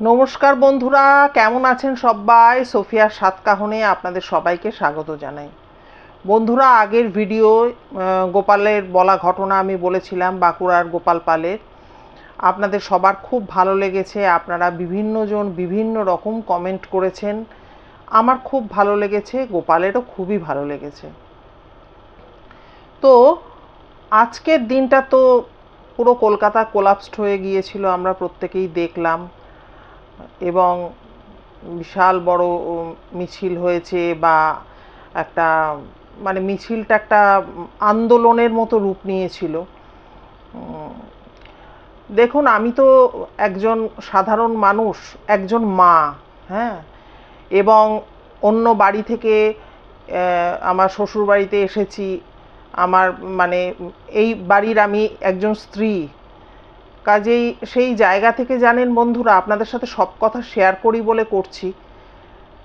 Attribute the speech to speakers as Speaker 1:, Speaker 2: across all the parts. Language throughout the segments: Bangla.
Speaker 1: নমস্কার বন্ধুরা, কেমন আছেন সবাই? সোফিয়ার সাতকাহনে আপনাদের সবাইকে স্বাগত জানাই। বন্ধুরা, আগের ভিডিও গোপালের বলা ঘটনা আমি বলেছিলাম, বাঁকুড়ার গোপাল পালের। আপনাদের সবার খুব ভালো লেগেছে, আপনারা বিভিন্নজন বিভিন্ন রকম কমেন্ট করেছেন। আমার খুব ভালো লেগেছে, গোপালেরও খুবই ভালো লেগেছে। তো, আজকের দিনটা তো পুরো কলকাতা কোলাপসড হয়ে গিয়েছিল, আমরা প্রত্যেকেই দেখলাম। এবং বিশাল বড় মিছিল হয়েছে বা একটা মানে মিছিলটা একটা আন্দোলনের মতো রূপ নিয়েছিল। দেখুন, আমি তো একজন সাধারণ মানুষ, একজন মা হ্যাঁ? এবং অন্য বাড়ি থেকে আমার শ্বশুর বাড়িতে এসেছি। আমার মানে এই বাড়ির আমি একজন স্ত্রী। কাজেই সেই জায়গা থেকে জানেন বন্ধুরা, আপনাদের সাথে সব কথা শেয়ার করি বলে করছি।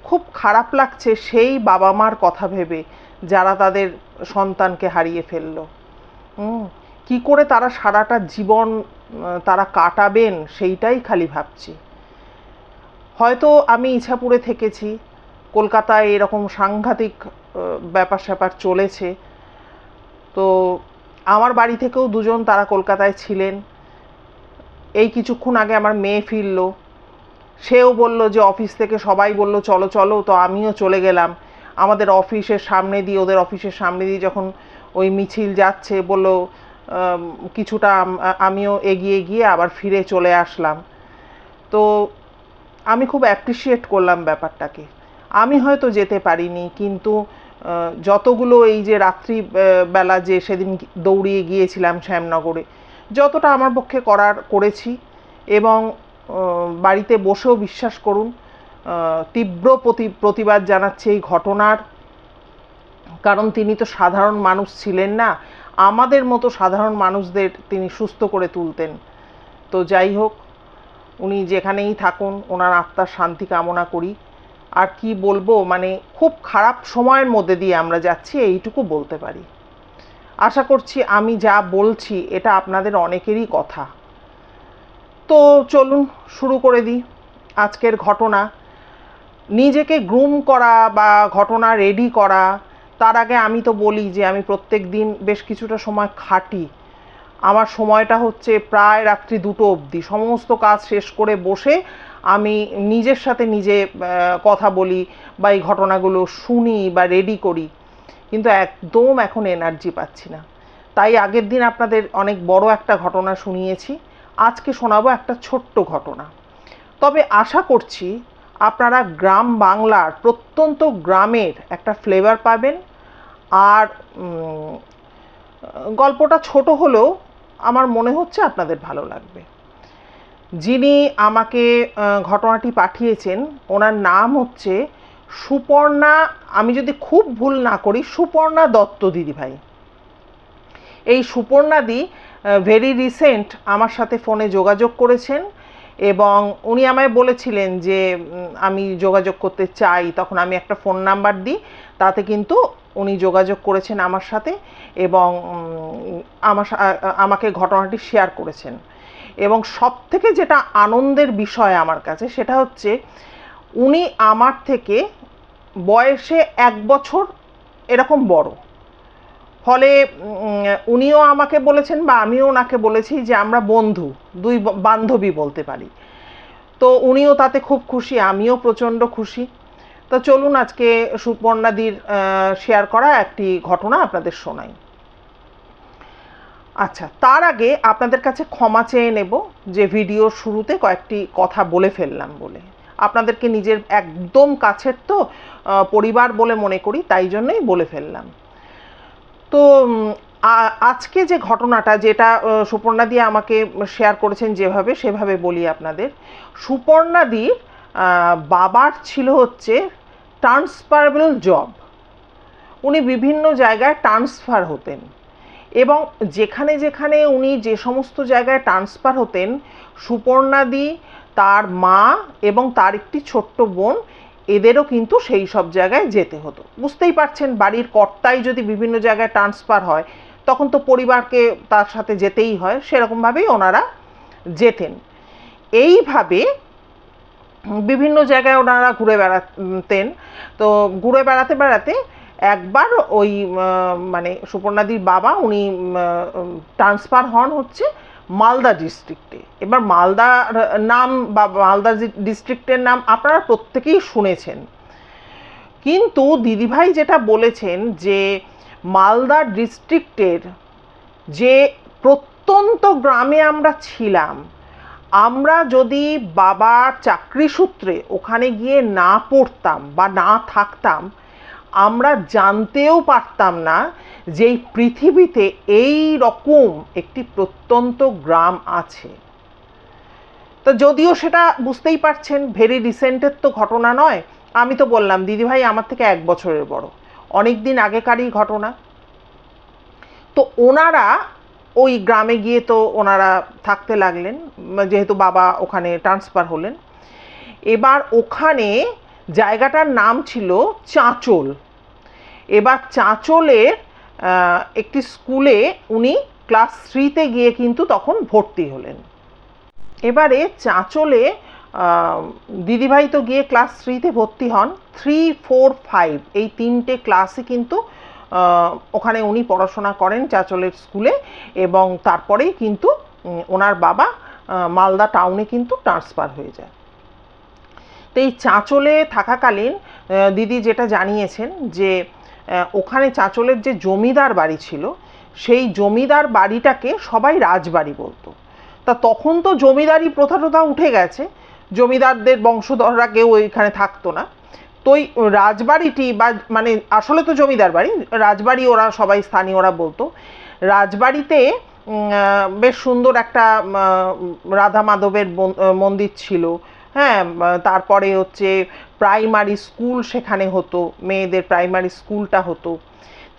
Speaker 1: খুব খারাপ লাগছে সেই বাবা মার কথা ভেবে যারা তাদের সন্তানকে হারিয়ে ফেলল। কি করে তারা সারাটা জীবন তারা কাটাবেন সেইটাই খালি ভাবছি। হয়তো আমি ইছাপুরে থেকেছি, কলকাতায় এরকম সাংঘাতিক ব্যাপার স্যাপার চলেছে। তো আমার বাড়ি থেকেও দুজন তারা কলকাতায় ছিলেন। এই কিছুক্ষণ আগে আমার মেয়ে ফিরলো। সেও বলল যে, অফিস থেকে সবাই বলল, চলো চলো। তো আমিও চলে গেলাম। আমাদের অফিসের সামনে দিয়ে, ওদের অফিসের সামনে দিয়ে যখন ওই মিছিল যাচ্ছে, বলল কিছুটা আমিও এগিয়ে গিয়ে আবার ফিরে চলে আসলাম। তো আমি খুব অ্যাপ্রিসিয়েট করলাম ব্যাপারটাকে। আমি হয়তো যেতে পারিনি, কিন্তু যতগুলো এই যে রাত্রি বেলা যে সেদিন দৌড়িয়ে গিয়েছিলাম শ্যামনগরে যতটা আমার পক্ষে করার করেছি এবং বাড়িতে বসেও বিশ্বাস করুন তীব্র প্রতি, প্রতিবাদ জানাচ্ছে এই ঘটনার। কারণ তিনি তো সাধারণ মানুষ ছিলেন না। আমাদের মতো সাধারণ মানুষদের তিনি সুস্থ করে তুলতেন। তো যাই হোক, উনি যেখানেই থাকুন, ওনার আত্মার শান্তি কামনা করি। আর কি বলব মানে খুব খারাপ সময়ের মধ্যে দিয়ে আমরা যাচ্ছি, এইটুকু বলতে পারি। আশা করছি আমি যা বলছি, এটা আপনাদের অনেকেরই কথা। তো চলুন শুরু করে দিই আজকের ঘটনা। নিজেকে গ্রুম করা বা ঘটনা রেডি করা, তার আগে আমি তো বলি যে আমি প্রত্যেক দিন বেশ কিছুটা সময় খাটি। আমার সময়টা হচ্ছে প্রায় রাত্রি দুটো অবধি। সমস্ত কাজ শেষ করে বসে আমি নিজের সাথে নিজে কথা বলি বা এই ঘটনাগুলো শুনি বা রেডি করি। কিন্তু একদম এখন এনার্জি পাচ্ছি না। তাই আগের দিন আপনাদের অনেক বড় একটা ঘটনা শুনিয়েছি, আজকে শোনাবো একটা ছোট্ট ঘটনা। তবে আশা করছি আপনারা গ্রাম বাংলার প্রত্যন্ত গ্রামের একটা ফ্লেভার পাবেন। আর গল্পটা ছোট হলেও আমার মনে হচ্ছে আপনাদের ভালো লাগবে। যিনি আমাকে ঘটনাটি পাঠিয়েছেন, ওনার নাম হচ্ছে সুপর্ণা, আমি যদি খুব ভুল না করি, সুপর্ণা দত্ত দিদিভাই এই সুপর্ণাদি ভেরি রিসেন্ট আমার সাথে ফোনে যোগাযোগ করেছেন এবং উনি আমায় বলেছিলেন যে আমি যোগাযোগ করতে চাই, তখন আমি একটা ফোন নাম্বার দিই, তাতে কিন্তু উনি যোগাযোগ করেছেন আমার সাথে এবং আমার আমাকে ঘটনাটি শেয়ার করেছেন। এবং সব থেকে যেটা আনন্দের বিষয় আমার কাছে, সেটা হচ্ছে উনি আমার থেকে বয়সে এক বছর এরকম বড়। ফলে উনিও আমাকে বলেছেন বা আমিও ওনাকে বলেছি যে আমরা বন্ধু, দুই বান্ধবী বলতে পারি। তো উনিও তাতে খুব খুশি, আমিও প্রচণ্ড খুশি। তো চলুন আজকে সুপর্ণাদির শেয়ার করা একটি ঘটনা আপনাদের শোনাই। আচ্ছা তার আগে আপনাদের কাছে ক্ষমা চেয়ে নেব যে ভিডিওর শুরুতে কয়েকটি কথা বলে ফেললাম বলে। আপনাদেরকে নিজের একদম কাছের তো পরিবার বলে মনে করি তাই জন্যই বলে ফেললাম। তো আজকে যে ঘটনাটা যেটা আহ, সুপর্ণা দিয়ে আমাকে শেয়ার করেছেন যেভাবে সেভাবে বলি আপনাদের। সুপর্ণাদির বাবার ছিল হচ্ছে ট্রান্সফারেবল জব উনি বিভিন্ন জায়গায় ট্রান্সফার হতেন। এবং যেখানে যেখানে উনি যে সমস্ত জায়গায় ট্রান্সফার হতেন সুপর্ণাদি তার মা এবং তার একটি ছোট্ট বোন এদেরও কিন্তু সেই সব জায়গায় যেতে হতো। বুঝতেই পারছেন, বাড়ির কর্তাই যদি বিভিন্ন জায়গায় ট্রান্সফার হয়, তখন তো পরিবারকে তার সাথে যেতেই হয়, সেরকমভাবেই ওনারা যেতেন। এইভাবে বিভিন্ন জায়গায় ওনারা ঘুরে বেড়াতেন। তো ঘুরে বেড়াতে বেড়াতে একবার ওই মানে সুপর্ণাদির বাবা উনি ট্রান্সফার হন হচ্ছে। মালদা ডিস্ট্রিক্টে। এবার মালদার নাম বা মালদা ডিস্ট্রিক্টের নাম আপনারা প্রত্যেকেই শুনেছেন। কিন্তু দিদিভাই যেটা বলেছেন যে মালদা ডিস্ট্রিক্টের যে প্রত্যন্ত গ্রামে আমরা ছিলাম, আমরা যদি বাবার চাকরি সূত্রে ওখানে গিয়ে না পড়তাম বা না থাকতাম আমরা জানতেও পারতাম না যে এই পৃথিবীতে এই রকম একটি প্রত্যন্ত গ্রাম আছে। তো যদিও সেটা বুঝতেই পারছেন ভেরি রিসেন্টের তো ঘটনা নয়। আমি তো বললাম, দিদিভাই আমার থেকে এক বছরের বড়। অনেক দিন আগেকারই ঘটনা। তো ওনারা ওই গ্রামে গিয়ে তো ওনারা থাকতে লাগলেন, যেহেতু বাবা ওখানে ট্রান্সফার হলেন। এবার ওখানে জায়গাটার নাম ছিল চাঁচল। এবার চাঁচলের একটি স্কুলে উনি ক্লাস থ্রিতে গিয়ে কিন্তু তখন ভর্তি হলেন। এবারে চাঁচলে দিদিভাই তো গিয়ে ক্লাস থ্রিতে ভর্তি হন। থ্রি, ফোর, ফাইভ এই তিনটে ক্লাসে কিন্তু ওখানে উনি পড়াশোনা করেন চাঁচলের স্কুলে এবং তারপরেই কিন্তু ওনার বাবা মালদা টাউনে কিন্তু ট্রান্সফার হয়ে যায়। তো এই চাঁচলে থাকাকালীন দিদি যেটা জানিয়েছেন যে ওখানে চাঁচলের যে জমিদার বাড়ি ছিল, সেই জমিদার বাড়িটাকে সবাই রাজবাড়ি বলতো। তা তখন তো জমিদারি প্রথা টথা উঠে গেছে, জমিদারদের বংশধররা কেউ ওইখানে থাকতো না। তো ওই রাজবাড়িটি বা মানে আসলে তো জমিদার বাড়ি, রাজবাড়ি ওরা সবাই স্থানীয়রা বলতো। রাজবাড়িতে বেশ সুন্দর একটা রাধা মাধবের মন্দির ছিল। হ্যাঁ তারপরে হচ্ছে প্রাইমারি স্কুল সেখানে হতো, মেয়েদের প্রাইমারি স্কুলটা হতো,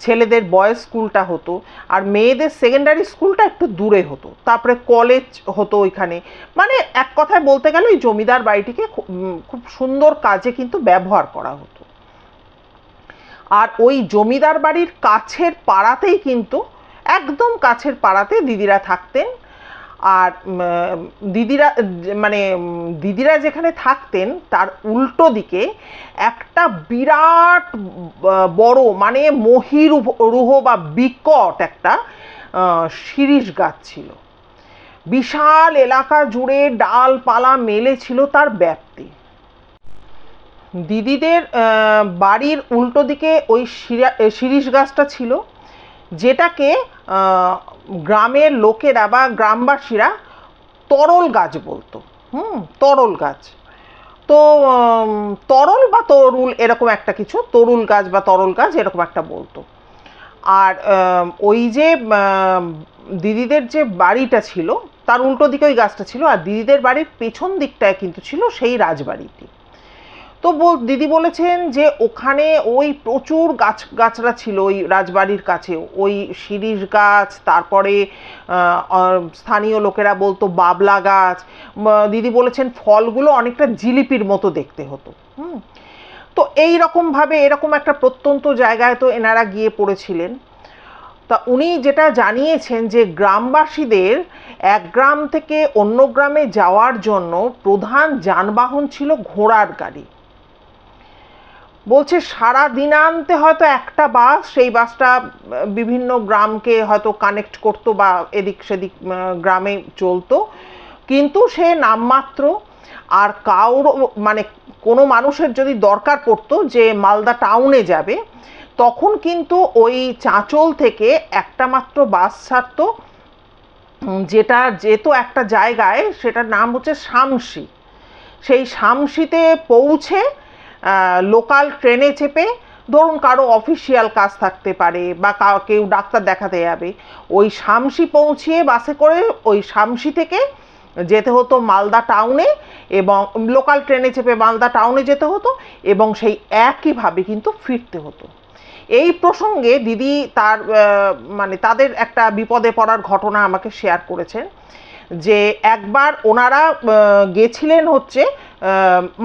Speaker 1: ছেলেদের বয়েজ স্কুলটা হতো, আর মেয়েদের সেকেন্ডারি স্কুলটা একটু দূরে হতো, তারপরে কলেজ হতো ওইখানে। মানে এক কথায় বলতে গেলে ওই জমিদার বাড়িটিকে খুব সুন্দর কাজে কিন্তু ব্যবহার করা হতো। আর ওই জমিদার বাড়ির কাছের পাড়াতেই কিন্তু, একদম কাছের পাড়াতে দিদিরা থাকতেন আর দিদিরা মানে দিদিরা যেখানে থাকতেন, তার উল্টো দিকে একটা বিরাট বড় মানে মহির রুহ বা বিকট একটা শিরীষ গাছ ছিল। বিশাল এলাকা জুড়ে ডালপালা মেলে ছিল তার ব্যাপ্তি। দিদিদের বাড়ির উল্টো দিকে ওই শিরা- শিরীষ গাছটা ছিল, যেটাকে গ্রামের লোকেরা বা গ্রামবাসীরা তরল গাছ বলতো। হুম, তরল গাছ। তো তরল বা তরুল এরকম একটা কিছু, তরুল গাছ বা তরল গাছ এরকম একটা বলতো। আর ওই যে দিদিদের যে বাড়িটা ছিল, তার উল্টো দিকে ওই গাছটা ছিল, আর দিদিদের বাড়ির পেছন দিকটায় কিন্তু ছিল সেই রাজবাড়িটি। তো দিদি বলেছেন যে ওখানে ওই প্রচুর গাছ গাছরা ছিল ওই রাজবাড়ির কাছে। ওই শিরীষ গাছ, তারপরে স্থানীয় লোকেরা বলতো বাবলা গাছ। দিদি বলেছেন ফলগুলো অনেকটা জিলিপির মতো দেখতে হতো। হুম। তো এই রকমভাবে এরকম একটা প্রত্যন্ত জায়গায় তো এনারা গিয়ে পড়েছিলেন। তা উনি যেটা জানিয়েছেন যে গ্রামবাসীদের এক গ্রাম থেকে অন্য গ্রামে যাওয়ার জন্য প্রধান যানবাহন ছিল ঘোড়ার গাড়ি। বলছে সারা দিনান্তে হয়তো একটা বাস, সেই বাসটা বিভিন্ন গ্রামকে হয়তো কানেক্ট করতো বা এদিক সেদিক গ্রামে চলতো। কিন্তু সে নামমাত্র আর কাউর মানে কোনো মানুষের যদি দরকার পড়তো যে মালদা টাউনে যাবে, তখন কিন্তু ওই চাঁচল থেকে একটা মাত্র বাস ছাড়তো যেটা যেত একটা জায়গায়, সেটার নাম হচ্ছে শামসি সেই শামসিতে পৌঁছে লোকাল ট্রেনে চেপে ধরুন কারও অফিসিয়াল কাজ থাকতে পারে বা কাউ- ডাক্তার দেখাতে যাবে। ওই শামসি পৌঁছিয়ে বাসে করে ওই শামসি থেকে যেতে হতো মালদা টাউনে এবং লোকাল ট্রেনে চেপে মালদা টাউনে যেতে হতো এবং সেই একইভাবে কিন্তু ফিরতে হতো। এই প্রসঙ্গে দিদি তার মানে তাদের একটা বিপদে পড়ার ঘটনা আমাকে শেয়ার করেছেন যে একবার ওনারা গেছিলেন হচ্ছে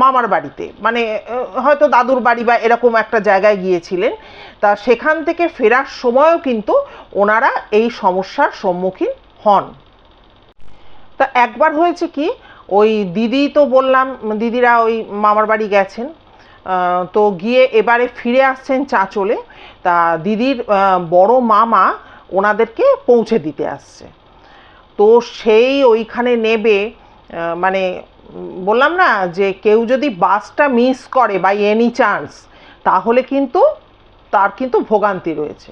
Speaker 1: মামার বাড়িতে। মানে হয়তো দাদুর বাড়ি বা এরকম একটা জায়গায় গিয়েছিলেন। তা সেখান থেকে ফেরার সময়ও কিন্তু ওনারা এই সমস্যার সম্মুখীন হন। তা একবার হয়েছে কি, ওই দিদি তো বললাম, দিদিরা ওই মামার বাড়ি গেছেন। তো গিয়ে এবারে ফিরে আসছেন চাঁচলে। তা দিদির বড় মামা ওনাদেরকে পৌঁছে দিতে আসছে। তো সেই ওইখানে নেবে মানে বললাম না যে কেউ যদি বাসটা মিস করে বাই এনি চান্স তাহলে কিন্তু তার কিন্তু ভোগান্তি রয়েছে।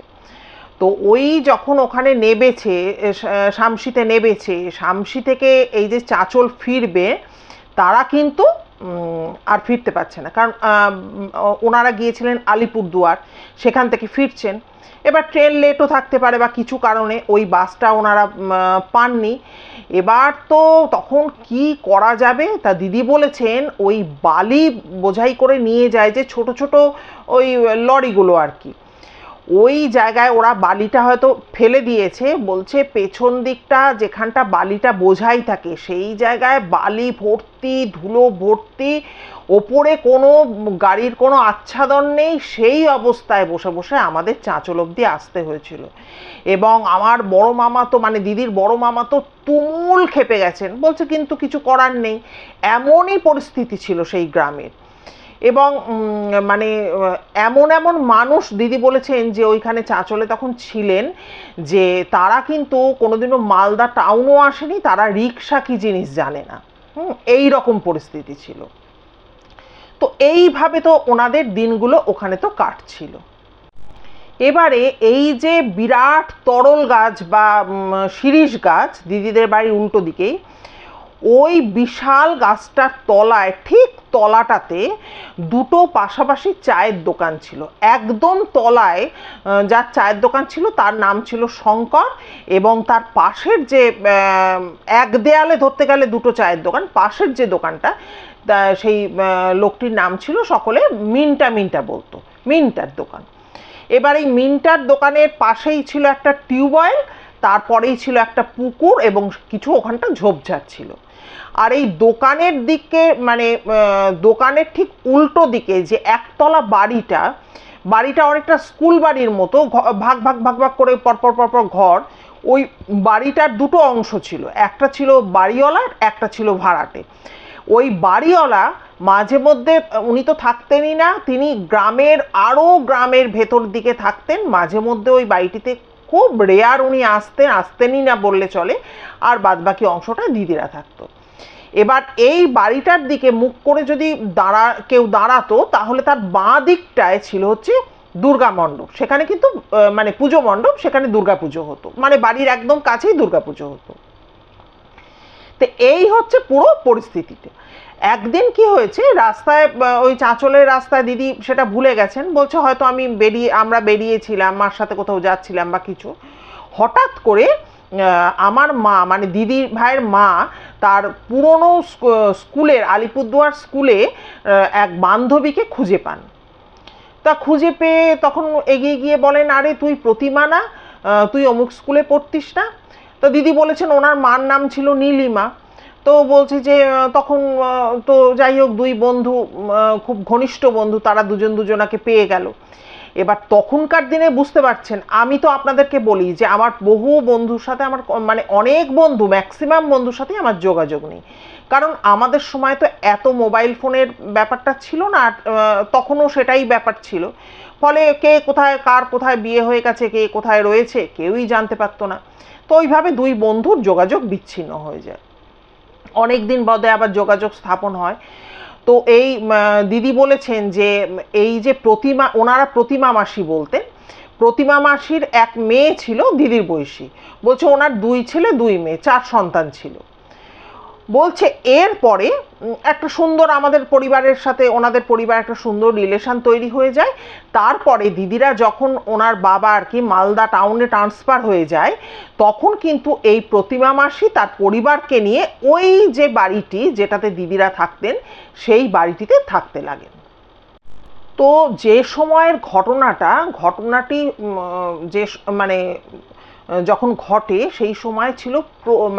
Speaker 1: তো ওই যখন ওখানে নেবেছে শামসিতে নেবেছে, শামসি থেকে এই যে চাচল ফিরবে, তারা কিন্তু আর ফিরতে পারছে না। কারণ ওনারা গিয়েছিলেন আলিপুরদুয়ার, সেখান থেকে ফিরছেন। এবার ট্রেন লেটও থাকতে পারে বা কিছু কারণে ওই বাসটা ওনারা পাননি। এবার তো তখন কি করা যাবে? তা দিদি বলেছেন, ওই বালি বোঝাই করে নিয়ে যায় যে ছোট ছোট ওই লরিগুলো আর কি। ওই জায়গায় ওরা বালিটা হয়তো ফেলে দিয়েছে, বলছে পেছন দিকটা যেখানটা বালিটা বোঝাই থাকে, সেই জায়গায় বালি ভর্তি, ধুলো ভর্তি, ওপরে কোনো গাড়ির কোনো আচ্ছাদন নেই, সেই অবস্থায় বসে বসে আমাদের চাঁচল অবধি আসতে হয়েছিল। এবং আমার বড় মামা তো মানে দিদির বড় মামা তো তুমুল খেপে গেছেন, বলছে কিন্তু কিছু করার নেই। এমনই পরিস্থিতি ছিল সেই গ্রামের। এবং মানে এমন এমন মানুষ দিদি বলেছেন যে ওইখানে চাঁচলে তখন ছিলেন যে তারা কিন্তু কোনোদিনও মালদা টাউনও আসেনি, তারা রিক্সা কি জিনিস জানে না। হুম, এই রকম পরিস্থিতি ছিল। তো এইভাবে তো ওনাদের দিনগুলো ওখানে তো কাটছিল। এবারে এই যে বিরাট তরল গাছ বা শিরীষ গাছ দিদিদের বাড়ির উল্টো দিকেই ওই বিশাল গাছটার তলায়, ঠিক তলাটাতে দুটো পাশাপাশি চায়ের দোকান ছিল। একদম তলায় যার চায়ের দোকান ছিল তার নাম ছিল শঙ্কর এবং তার পাশের যে এক দেয়ালে ধরতে গেলে দুটো চায়ের দোকান, পাশের যে দোকানটা সেই লোকটির নাম ছিল সকলে মিন্টা মিন্টা বলতো, মিন্টার দোকান। এবার এই মিন্টার দোকানের পাশেই ছিল একটা টিউবওয়েল তারপরেই ছিল একটা পুকুর এবং কিছু ওখানটা ঝোপঝাড় ছিল। আর এই দোকানের দিকে মানে দোকানের ঠিক উল্টো দিকে যে একতলা বাড়িটা বাড়িটা অনেকটা স্কুল বাড়ির মতো ভাগ ভাগ ভাগ ভাগ করে পরপর পরপর ঘর, ওই বাড়িটার দুটো অংশ ছিল। একটা ছিল বাড়িওয়ালার, একটা ছিল ভাড়াটে। ওই বাড়িওয়ালা মাঝে মধ্যে, উনি তো থাকতেনই না, তিনি গ্রামের, আরও গ্রামের ভেতর দিকে থাকতেন, মাঝে মধ্যে ওই বাড়িটিতে খুব রেয়ার উনি আসতেন আসতেনই না বললে চলে। আর বাদবাকি অংশটা দিদিরা থাকতো। এবার এই বাড়িটার দিকে মুখ করে যদি দাঁড়া, কেউ দাঁড়াতো, তাহলে তার বাঁ দিকটায় ছিল হচ্ছে দুর্গা মণ্ডপ। সেখানে কিন্তু মানে পুজো মণ্ডপ, সেখানে দুর্গা পুজো হতো। মানে বাড়ির একদম কাছেই দুর্গা পুজো হতো। তো এই হচ্ছে পুরো পরিস্থিতিতে একদিন কি হয়েছে, রাস্তায় ওই চাঁচলের রাস্তায় দিদি সেটা ভুলে গেছেন, বলছে হয়তো আমি বেরিয়ে, আমরা বেরিয়েছিলাম, মার সাথে কোথাও যাচ্ছিলাম বা কিছু। হঠাৎ করে আমার মা মানে দিদির ভাইয়ের মা, তার পুরনো স্কুলের, আলিপুরদুয়ার স্কুলে এক বান্ধবীকে খুঁজে পান। তা খুঁজে পেয়ে তখন এগিয়ে গিয়ে বলেন, আরে, তুই প্রতিমা না তুই অমুক স্কুলে পড়তিস না? তো দিদি বলেছেন, ওনার মার নাম ছিল নীলিমা। তো বলছি যে তখন তো যাই হোক দুই বন্ধু খুব ঘনিষ্ঠ বন্ধু তারা দুজন দুজনাকে পেয়ে গেল। এবার তখনকার দিনে বুঝতে পারছেন আমি তো আপনাদেরকে বলি যে আমার বহু বন্ধুর সাথে আমার মানে অনেক বন্ধু ম্যাক্সিমাম বন্ধুর সাথে আমার যোগাযোগ নেই। কারণ আমাদের সময় তো এত মোবাইল ফোনের ব্যাপারটা ছিল না আর, তখনও সেটাই ব্যাপার ছিল। ফলে কে কোথায় কার কোথায় বিয়ে হয়ে গেছে কে কোথায় রয়েছে কেউই জানতে পারতো না। তো ওইভাবে দুই বন্ধুর যোগাযোগ বিচ্ছিন্ন হয়ে যায়। অনেক দিন বাদে আবার যোগাযোগ স্থাপন হয়। তো এই দিদি বলেছেন যে, এই যে প্রতিমা, ওনারা প্রতিমা মাসি বলতেন। প্রতিমা মাসির এক মেয়ে ছিল দিদির বয়সী। বলছে ওনার দুই ছেলে, দুই মেয়ে, চার সন্তান ছিল। বলছে এরপরে উম, একটা সুন্দর আমাদের পরিবারের সাথে ওনাদের পরিবার একটা সুন্দর রিলেশন তৈরি হয়ে যায়। তারপরে দিদিরা যখন ওনার বাবা আর কি মালদা টাউনে ট্রান্সফার হয়ে যায় তখন কিন্তু এই প্রতিমা মাসি তার পরিবারকে নিয়ে ওই যে বাড়িটি যেটাতে দিদিরা থাকতেন সেই বাড়িটিতে থাকতে লাগেন। তো যে সময়ের ঘটনাটা ঘটনাটি যে মানে যখন ঘটে, সেই সময় ছিল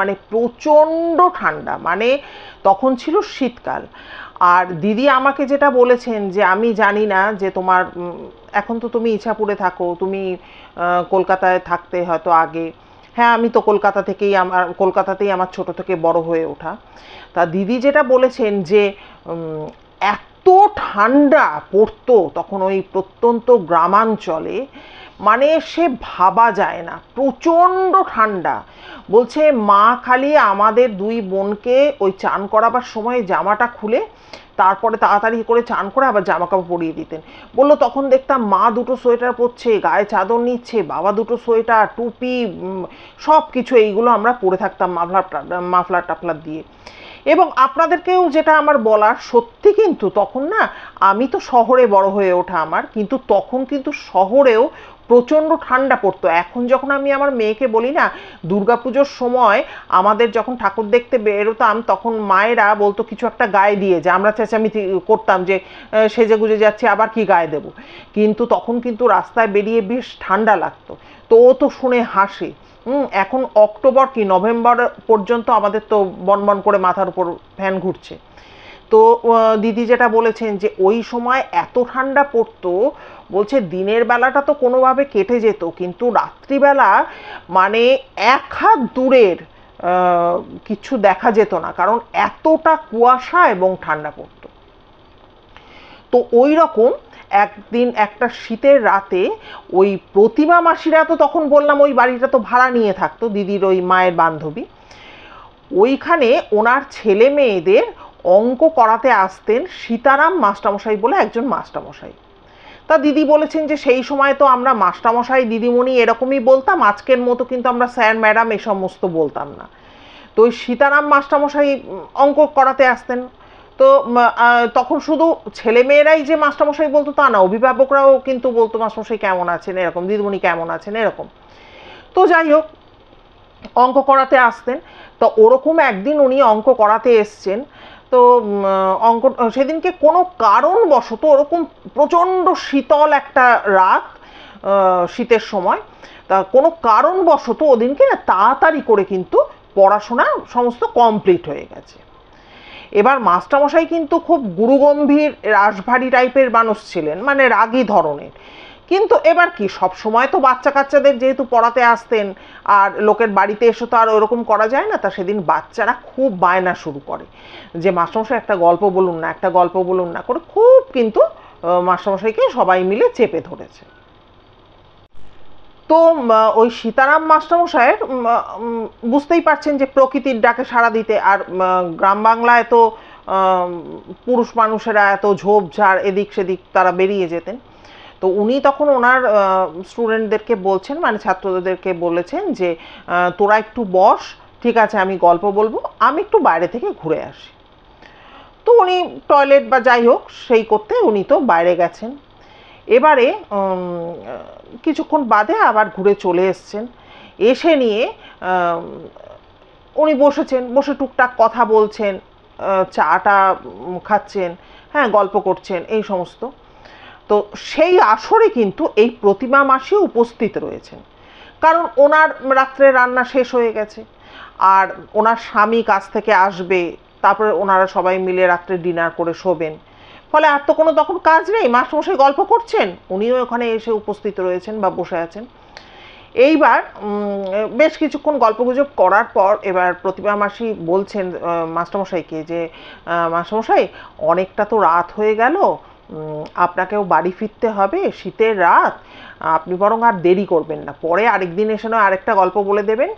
Speaker 1: মানে প্রচণ্ড ঠান্ডা মানে তখন ছিল শীতকাল। আর দিদি আমাকে যেটা বলেছেন যে, আমি জানি না যে তোমার এখন তো তুমি ইছাপুরে থাকো, তুমি কলকাতায় থাকতে হয়তো আগে। হ্যাঁ আমি তো কলকাতা থেকেই আমার, কলকাতাতেই আমার ছোট থেকে বড় হয়ে ওঠা। তা দিদি যেটা বলেছেন যে এত ঠান্ডা পড়তো তখন ওই প্রত্যন্ত গ্রামাঞ্চলে মানে সে ভাবা যায় না, প্রচণ্ড ঠান্ডা। বলছে, মা খালি আমাদের দুই বোনকে ওই চান করাবার সময় জামাটা খুলে, তারপরে তাড়াতাড়ি করে চান করে আবার জামা কাপড় পরিয়ে দিতেন। বলল, তখন দেখতাম মা দুটো সোয়েটার পরছে, গায়ে চাদর নিচ্ছে, বাবা দুটো সোয়েটার, টুপি সব কিছু এইগুলো আমরা পরে থাকতাম মাফলার মাফলার টাফলার দিয়ে। এবং আপনাদেরকেও যেটা আমার বলার সত্যি কিন্তু তখন না, আমি তো শহরে বড় হয়ে ওঠা আমার, কিন্তু তখন কিন্তু শহরেও প্রচণ্ড ঠান্ডা পড়তো। এখন যখন আমি আমার মেয়েকে বলি না, দুর্গাপুজোর সময় আমাদের যখন ঠাকুর দেখতে বেরোতাম, তখন মায়েরা বলতো, কিছু একটা গায়ে দিয়ে যে। আমরা চেঁচামেচি করতাম যে সেজে গুজে যাচ্ছি, আবার কি গায়ে দেবো? কিন্তু তখন কিন্তু রাস্তায় বেরিয়ে বেশ ঠান্ডা লাগতো। তো ও তো শুনে হাসে। এখন অক্টোবর কি, নভেম্বর পর্যন্ত আমাদের তো বনবন করে মাথার উপর ফ্যান ঘুরছে। তো দিদি যেটা বলেছেন যে ওই সময় এত ঠান্ডা পড়তো, বলছে দিনের বেলাটা তো কোনোভাবে কেটে যেত, কিন্তু রাত্রিবেলা মানে এক হাত দূরের কিছু দেখা যেত না, কারণ এতটা কুয়াশা এবং ঠান্ডা পড়তো। তো ওই রকম একদিন একটা শীতের রাতে ওই প্রতিমা মাসিরা তো তখন বললাম ওই বাড়িটা তো ভাড়া নিয়ে থাকতো, দিদির ওই মায়ের বান্ধবী। ওইখানে ওনার ছেলে মেয়েদের অঙ্ক করাতে আসতেন সীতারাম মাস্টারমশাই বলে একজন মাস্টারমশাই। তা দিদি বলেছেন যে সেই সময় তো আমরা মাস্টারমশাই, দিদিমণি এরকমই বলতাম, আজকের মতো কিন্তু আমরা স্যার, ম্যাডাম এই সমস্ত বলতাম না। তো ওই সীতারাম মাস্টারমশাই অঙ্ক করাতে আসতেন। তো তখন শুধু ছেলে মেয়েরাই যে মাস্টারমশাই বলতো তা না, অভিভাবকরাও কিন্তু বলতো, মাস্টারমশাই কেমন আছেন? এরকম, দিদিমণি কেমন আছেন? এরকম। তো যাই হোক, অঙ্ক করাতে আসতেন। তো ওরকম একদিন উনি অঙ্ক করাতে এসছেন। তো অঙ্ক সেদিনকে কোনো কারণবশত ওরকম প্রচণ্ড শীতল একটা রাত শীতের সময়। তা কোনো কারণবশত ওদিনকে না তাড়াতাড়ি করে কিন্তু পড়াশোনা সমস্ত কমপ্লিট হয়ে গেছে। এবার মাস্টারমশাই কিন্তু খুব গুরুগম্ভীর রাশভারী টাইপের মানুষ ছিলেন মানে রাগী ধরনের। কিন্তু এবার কি? সব সময় তো বাচ্চা কাচ্চাদের যেহেতু পড়াতে আসতেন আর লোকের বাড়িতে এসে তো আর ওরকম করা যায় না তা সেদিন বাচ্চারা খুব বায়না শুরু করে। যে মাস্টারমশাই একটা গল্প বলুন না একটা গল্প বলুন না করে খুব কিন্তু মাস্টারমশাইকে সবাই মিলে চেপে ধরেছে। তো ওই সীতারাম উম, বুঝতেই পারছেন যে প্রকৃতির ডাকে সাড়া দিতে আর গ্রাম বাংলায় তো পুরুষ মানুষেরা এত ঝোপঝাড় এদিক সেদিক তারা বেরিয়ে যেতেন। তো উনি তখন ওনার স্টুডেন্টদেরকে বলছেন মানে ছাত্রদেরকে বলেছেন যে তোরা একটু বস, ঠিক আছে, আমি গল্প বলব, আমি একটু বাইরে থেকে ঘুরে আসি। তো উনি টয়লেট বা যাই হোক, সেই করতে উনি তো বাইরে গেছেন। এবারে কিছুক্ষণ বাদে আবার ঘুরে চলে এসছেন। এসে নিয়ে উনি বসেছেন, বসে টুকটাক কথা বলছেন চাটা খাচ্ছেন হ্যাঁ গল্প করছেন, এই সমস্ত। তো সেই আসরে কিন্তু এই প্রতিমা মাসি উপস্থিত রয়েছেন। কারণ ওনার রাত্রে রান্না শেষ হয়ে গেছে, আর ওনার স্বামী কাছ থেকে আসবে, তারপরে ওনারা সবাই মিলে রাত্রে ডিনার করে শোবেন। ফলে আর তো কোনো তখন কাজ নেই মাস্টারমশাই গল্প করছেন, উনিও ওখানে এসে উপস্থিত রয়েছেন বা বসে আছেন। এইবার বেশ কিছুক্ষণ গল্পগুজব করার পর এবার প্রতিভা মাসি বলছেন মাস্টারমশাইকে যে মাস্টারমশাই, অনেকটা তো রাত হয়ে গেল আপনাকেও বাড়ি ফিরতে হবে শীতের রাত। আপনি বরং আর দেরি করবেন না। পরে আরেকদিন এসে নয় আরেকটা গল্প বলে দেবেন।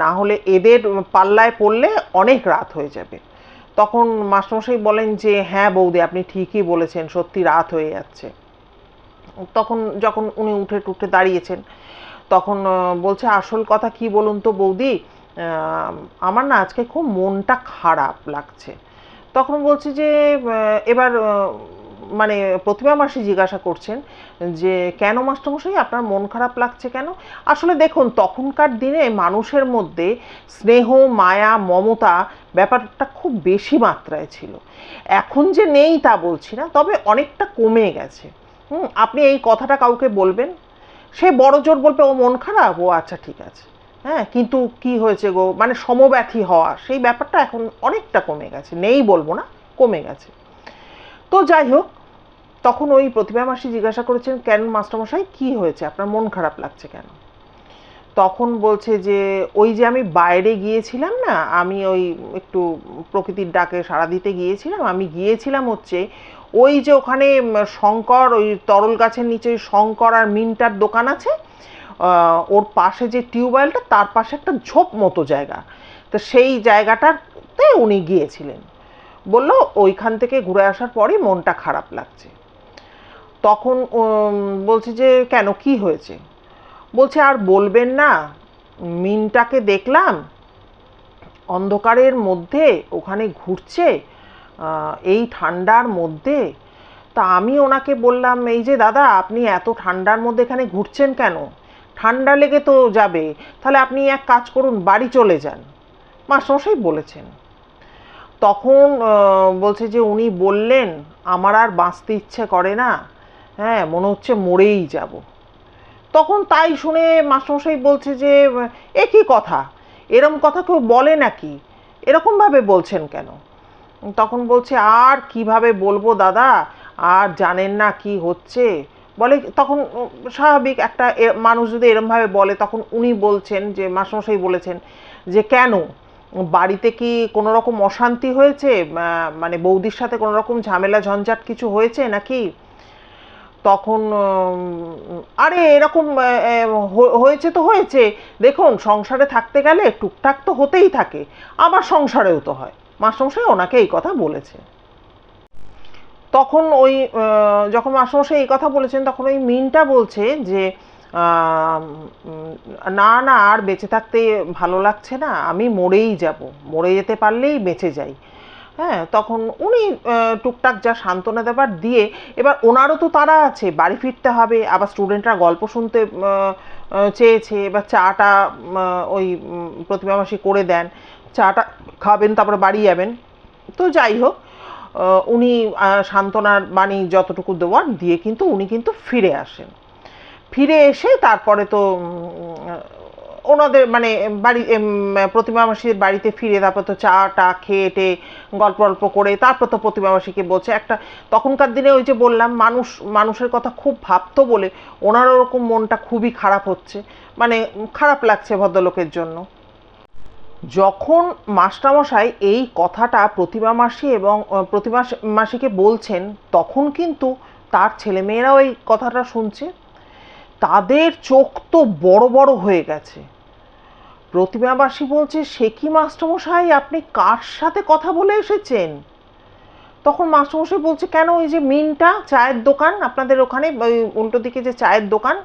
Speaker 1: না হলে এদের পাল্লায় পড়লে অনেক রাত হয়ে যাবে। তখন মাস্টারমশাই বলেন যে হ্যাঁ বৌদি, আপনি ঠিকই বলেছেন, সত্যি রাত হয়ে যাচ্ছে। তখন যখন উনি উঠে টুটে দাঁড়িয়েছেন, তখন বলছে, আসল কথা কি বলুন তো বৌদি? আমার না আজকে খুব মনটা খারাপ লাগছে। তখন বলছি যে এবার মানে প্রতিমা মাসি জিজ্ঞাসা করছেন যে, কেন মাস্টারমশাই? আপনার মন খারাপ লাগছে কেন? আসলে দেখুন, তখনকার দিনে মানুষের মধ্যে স্নেহ, মায়া, মমতা ব্যাপারটা খুব বেশি মাত্রায় ছিল। এখন যে নেই তা বলছি না, তবে অনেকটা কমে গেছে। হুম, আপনি এই কথাটা কাউকে বলবেন? সে বড় জোর বলবে, ও মন খারাপ? ও আচ্ছা ঠিক আছে। হ্যাঁ কিন্তু কি হয়েছে গো? মানে সমব্যথী হওয়া, সেই ব্যাপারটা এখন অনেকটা কমে গেছে। নেই বলব না, কমে গেছে। তো যাই হোক তখন ওই প্রতিভা মাসি জিজ্ঞাসা করেছেন, কেন মাস্টারমশাই, কি হয়েছে? আপনার মন খারাপ লাগছে কেন? তখন বলছে যে, ওই যে আমি বাইরে গিয়েছিলাম না, আমি ওই একটু প্রকৃতির ডাকে সাড়া দিতে গিয়েছিলাম, আমি গিয়েছিলাম হচ্ছে ওই যে ওখানে শঙ্কর, ওই তরল গাছের নিচে ওই শঙ্কর আর মিন্টার দোকান আছে ওর পাশে যে টিউবওয়েলটা, তার পাশে একটা ঝোপ মতো জায়গা। তো সেই জায়গাটাতে উনি গিয়েছিলেন। বলল, ওইখান থেকে ঘুরে আসার পরই মনটা খারাপ লাগছে। তখন বলছে যে, কেন? কি হয়েছে? বলছে, আর বলবেন না। মিনটাকে দেখলাম। অন্ধকারের মধ্যে ওখানে ঘুরছে। এই ঠান্ডার মধ্যে। তা আমি ওনাকে বললাম, এই যে দাদা, আপনি এত ঠান্ডার মধ্যে এখানে ঘুরছেন কেন? ঠান্ডা লেগে তো যাবে। তাহলে আপনি এক কাজ করুন, বাড়ি চলে যান। মাস্টারমশাই বলেছেন। তখন বলছে যে, উনি বললেন, আমার আর বাঁচতে ইচ্ছে করে না। হ্যাঁ মনে হচ্ছে মরেই যাব। তখন তাই শুনে মাস্টারমশাই বলছে যে, এ কি কথা? এরম কথা কেউ বলে নাকি? এরকমভাবে বলছেন কেন? তখন বলছে, আর কীভাবে বলব দাদা? আর জানেন না কি হচ্ছে? বলে, তখন স্বাভাবিক একটা মানুষ যদি এরমভাবে বলে, তখন উনি বলছেন যে, মাস্টারমশাই বলেছেন যে, কেন? বাড়িতে কি কোনো রকম অশান্তি হয়েছে? মানে বৌদির সাথে কোনো রকম ঝামেলা, ঝঞ্ঝাট কিছু হয়েছে নাকি? তখন আরে এরকম হয়েছে তো হয়েছে। দেখুন, সংসারে থাকতে গেলে টুকটাক তো হতেই থাকে, আবার সংসারেও তো হয়। মাস্টারমশাই ওনাকে এই কথা বলেছে। তখন ওই যখন মাস্টারমশাই এই কথা বলেছেন, তখন ওই মিনটা বলছে যে না না, আর বেঁচে থাকতে ভালো লাগছে না, আমি মরেই যাব। মরে যেতে পারলেই বেঁচে যাই। হ্যাঁ তখন উনি টুকটাক যা সান্ত্বনা দেবার দিয়ে এবার ওনারও তো তারা আছে বাড়ি ফিরতে হবে আবার স্টুডেন্টরা গল্প শুনতে চেয়েছে এবার চাটা ওই উম, প্রতিমা মাসি করে দেন চাটা খাবেন তারপরে বাড়ি যাবেন তো যাই হোক উনি সান্ত্বনার বাণী যতটুকু দেওয়ার দিয়ে কিন্তু উনি কিন্তু ফিরে আসেন। ফিরে এসে তারপরে তো ওনাদের মানে বাড়ি এম, প্রতিমা মাসির বাড়িতে ফিরে তারপর তো চা টা খেয়ে টে গল্প গল্প করে তারপর তো প্রতিমা মাসিকে বলছে। একটা তখনকার দিনে ওই যে বললাম মানুষ মানুষের কথা খুব ভাবতো বলে ওনার ওরকম মনটা খুবই খারাপ হচ্ছে। মানে খারাপ লাগছে ভদ্রলোকের জন্য। যখন মাস্টারমশাই এই কথাটা প্রতিমা মাসি এবং প্রতিমা মাসিকে বলছেন তখন কিন্তু তার ছেলেমেয়েরাও এই কথাটা শুনছে। তাদের চোখ তো বড় বড় হয়ে গেছে। প্রতিমাবাসী বলছে, সে কি মাস্টারমশাই? আপনি কার সাথে কথা বলে এসেছেন? তখন মাস্টারমশাই বলছে, কেন ওই যে মিনটা, চায়ের দোকান, আপনাদের ওখানে, ওই উল্টো দিকে যে চায়ের দোকান?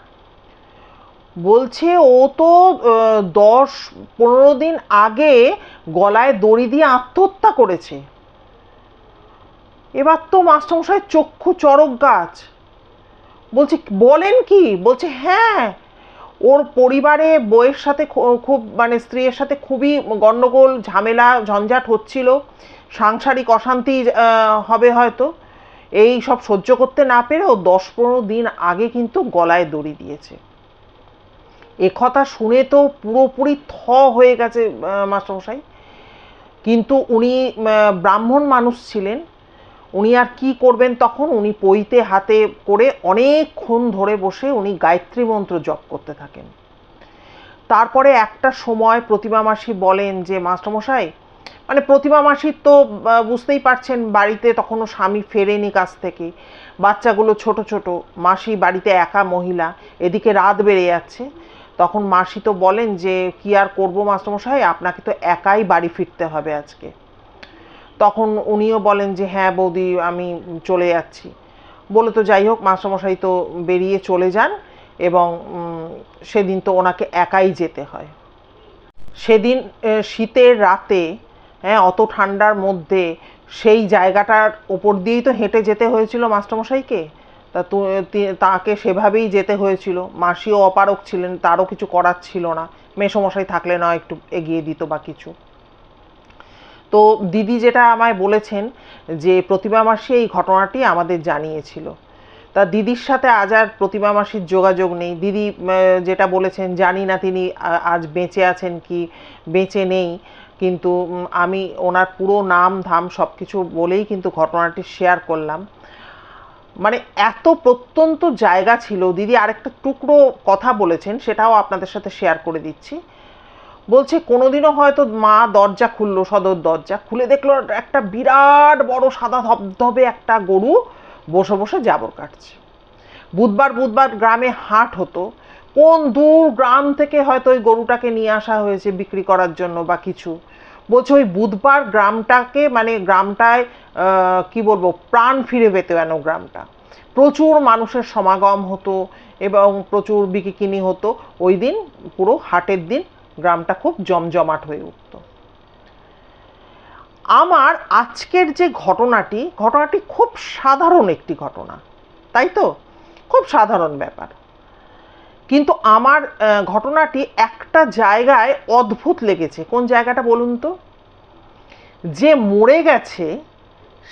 Speaker 1: বলছে, ও তো দশ পনেরো দিন আগে গলায় দড়ি দিয়ে আত্মহত্যা করেছে। এবার তো মাস্টারমশাই চক্ষু চরক গাছ। বলছে, বলেন কি? বলছে হ্যাঁ ওর পরিবারে বইয়ের সাথে খুব মানে স্ত্রীর সাথে খুবই গণ্ডগোল ঝামেলা, ঝঞ্ঝাট হচ্ছিল। সাংসারিক অশান্তি হবে হয়তো। এই সব সহ্য করতে না পেরে ও দশ পনেরো দিন আগে কিন্তু গলায় দড়ি দিয়েছে। এ কথা শুনে তো পুরোপুরি থ হয়ে গেছে মাস্টারমশাই। কিন্তু উনি ব্রাহ্মণ মানুষ ছিলেন। উনি আর কি করবেন তখন? উনি পইতে হাতে করে অনেকক্ষণ ধরে বসে উনি গায়ত্রী মন্ত্র জপ করতে থাকেন। তারপরে একটা সময় প্রতিমা মাসি বলেন যে, মাস্টারমশাই মানে প্রতিমা মাসির তো বুঝতেই পারছেন বাড়িতে তখনও স্বামী ফেরেনি কাছ থেকে। বাচ্চাগুলো ছোট ছোট। মাসি বাড়িতে একা মহিলা। এদিকে রাত বেড়ে যাচ্ছে। তখন মাসি তো বলেন যে, কি আর করব মাস্টারমশাই? আপনাকে তো একাই বাড়ি ফিরতে হবে আজকে। তখন উনিও বলেন যে হ্যাঁ বৌদি, আমি চলে যাচ্ছি। বলে তো যাই হোক, মাস্টারমশাই তো বেরিয়ে চলে যান এবং সেদিন তো ওনাকে একাই যেতে হয়। সেদিন শীতের রাতে হ্যাঁ অত ঠান্ডার মধ্যে সেই জায়গাটার ওপর দিয়েই তো হেঁটে যেতে হয়েছিল মাস্টারমশাইকে। তা তাকে সেভাবেই যেতে হয়েছিল। মাসিও অপারক ছিলেন, তারও কিছু করার ছিল না। মেসমশাই থাকলে না একটু এগিয়ে দিত বা কিছু। তো দিদি যেটা আমায় বলেছেন যে প্রতিমা মাসি এই ঘটনাটি আমাদের জানিয়েছিল। তা দিদির সাথে আজ আর প্রতিমা মাসির যোগাযোগ নেই। দিদি যেটা বলেছেন, জানি না তিনি আজ বেঁচে আছেন কি, বেঁচে নেই। কিন্তু আমি ওনার পুরো নাম, ধাম সব কিছু বলেই কিন্তু ঘটনাটি শেয়ার করলাম। মানে এত প্রত্যন্ত জায়গা ছিল। দিদি আরেকটা টুকরো কথা বলেছেন, সেটাও আপনাদের সাথে শেয়ার করে দিচ্ছি। বলছে কোনোদিনও হয়তো মা দরজা খুললো, সদর দরজা খুলে দেখল একটা বিরাট বড় সাদা ধবধবে একটা গরু বসে বসে জাবর কাটছে। বুধবার বুধবার গ্রামে হাট হতো। কোন দূর গ্রাম থেকে হয়তো ওই গরুটাকে নিয়ে আসা হয়েছে বিক্রি করার জন্য বা কিছু। বলছে ওই বুধবার গ্রামটাকে মানে গ্রামটায় কি বলব, প্রাণ ফিরে পেতে যেন গ্রামটা। প্রচুর মানুষের সমাগম হতো এবং প্রচুর বিকিকিনি হতো। ওই দিন পুরো হাটের দিন গ্রামটা খুব জমজমাট হয়ে উঠতো। আমার আজকের যে ঘটনাটি ঘটনাটি খুব সাধারণ একটি ঘটনা, তাই তো? খুব সাধারণ ব্যাপার। কিন্তু আমার ঘটনাটি একটা জায়গায় অদ্ভুত লেগেছে। কোন জায়গাটা বলুন তো? যে মরে গেছে,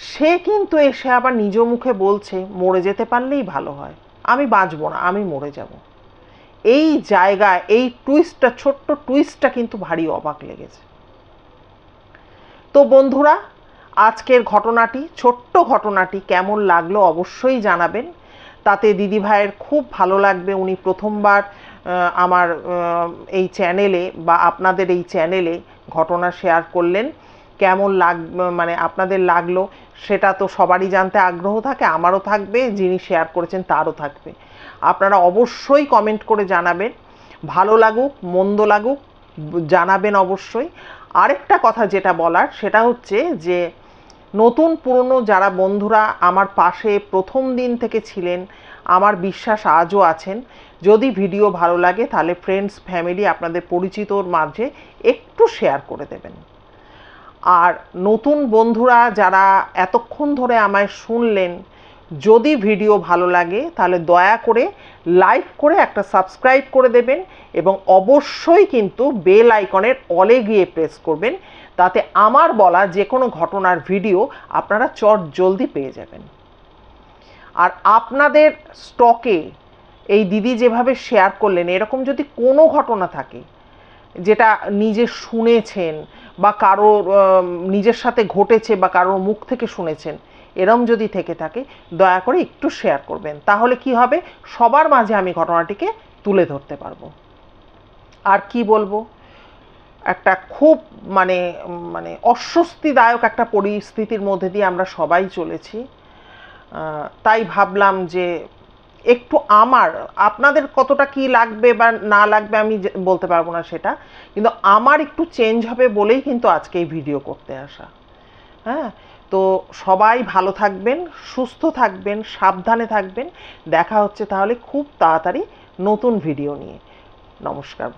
Speaker 1: সে কিন্তু এসে আবার নিজ মুখে বলছে, মরে যেতে পারলেই ভালো হয়। আমি বাঁচবো না, আমি মরে যাব। এই জায়গায় এই টুইস্টটা ছোট্ট টুইস্টটা কিন্তু ভারী অবাক লেগেছে। তো বন্ধুরা, আজকের ঘটনাটি, ছোট্ট ঘটনাটি কেমন লাগল অবশ্যই জানাবেন। তাতে দিদিভাইয়ের খুব ভালো লাগবে। উনি প্রথমবার আমার এই চ্যানেলে বা আপনাদের এই চ্যানেলে ঘটনা শেয়ার করলেন। কেমন লাগ মানে আপনাদের লাগল, সেটা তো সবারই জানতে আগ্রহ থাকে, আমারও থাকবে, যিনি শেয়ার করেছেন তারও থাকবে। আপনারা অবশ্যই কমেন্ট করে জানাবেন। ভালো লাগুক, মন্দ লাগুক, জানাবেন অবশ্যই। আরেকটা কথা যেটা বলার, সেটা হচ্ছে যে, নতুন, পুরনো যারা বন্ধুরা আমার পাশে প্রথম দিন থেকে ছিলেন, আমার বিশ্বাস আজও আছেন। যদি ভিডিও ভালো লাগে, তাহলে ফ্রেন্ডস ফ্যামিলি আপনাদের পরিচিতর মাঝে একটু শেয়ার করে দেবেন। আর নতুন বন্ধুরা যারা এতক্ষণ ধরে আমায় শুনলেন যদি ভিডিও ভালো লাগে, তাহলে দয়া করে লাইক করে একটা সাবস্ক্রাইব করে দেবেন এবং অবশ্যই কিন্তু বেল আইকনের অলে গিয়ে প্রেস করবেন, তাতে আমার বলা যে কোনো ঘটনার ভিডিও আপনারা চট জলদি পেয়ে যাবেন। আর আপনাদের স্টকে এই দিদি যেভাবে শেয়ার করলেন, এরকম যদি কোনো ঘটনা থাকে, যেটা নিজে শুনেছেন বা কারোর নিজের সাথে ঘটেছে বা কারোর মুখ থেকে শুনেছেন এরম যদি থেকে থাকে, দয়া করে একটু শেয়ার করবেন। তাহলে কি হবে? সবার মাঝে আমি ঘটনাটিকে তুলে ধরতে পারব। আর কি বলব? একটা খুব মানে মানে অস্বস্তিদায়ক একটা পরিস্থিতির মধ্যে দিয়ে আমরা সবাই চলেছি। তাই ভাবলাম যে একটু আমার, আপনাদের কতটা কি লাগবে বা না লাগবে আমি বলতে পারব না সেটা। কিন্তু আমার একটু চেঞ্জ হবে বলেই কিন্তু আজকে এই ভিডিও করতে আসা। হ্যাঁ? তো সবাই ভালো থাকবেন, সুস্থ থাকবেন, সাবধানে থাকবেন। দেখা হচ্ছে তাহলে খুব তাড়াতাড়ি নতুন ভিডিও নিয়ে। নমস্কার।